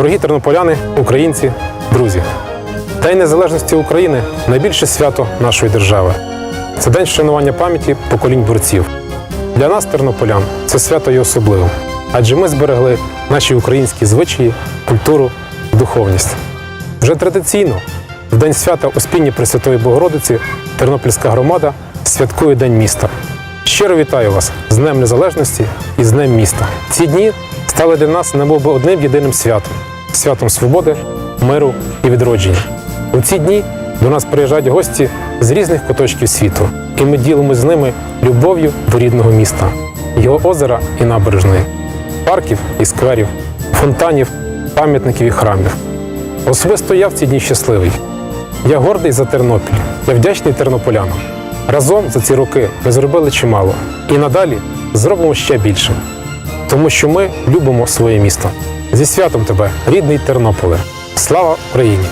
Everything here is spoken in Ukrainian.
Дорогі тернополяни, українці, друзі, День Незалежності України найбільше свято нашої держави. Це день вшанування пам'яті поколінь борців. Для нас, тернополян, це свято є особливим, адже ми зберегли наші українські звичаї, культуру, духовність. Вже традиційно, в день свята Успіння Пресвятої Богородиці, Тернопільська громада святкує День міста. Щиро вітаю вас з Днем Незалежності і з Днем міста. Ці дні стали для нас немов би одним єдиним святом святом свободи, миру і відродження. У ці дні до нас приїжджають гості з різних куточків світу, і ми ділимося з ними любов'ю до рідного міста, його озера і набережної, парків і скверів, фонтанів, пам'ятників і храмів. Особисто я в ці дні щасливий. Я гордий за Тернопіль, я вдячний тернополянам. Разом за ці роки ми зробили чимало і надалі зробимо ще більше, тому що ми любимо своє місто. Зі святом тебе, рідний Тернополе. Слава Україні!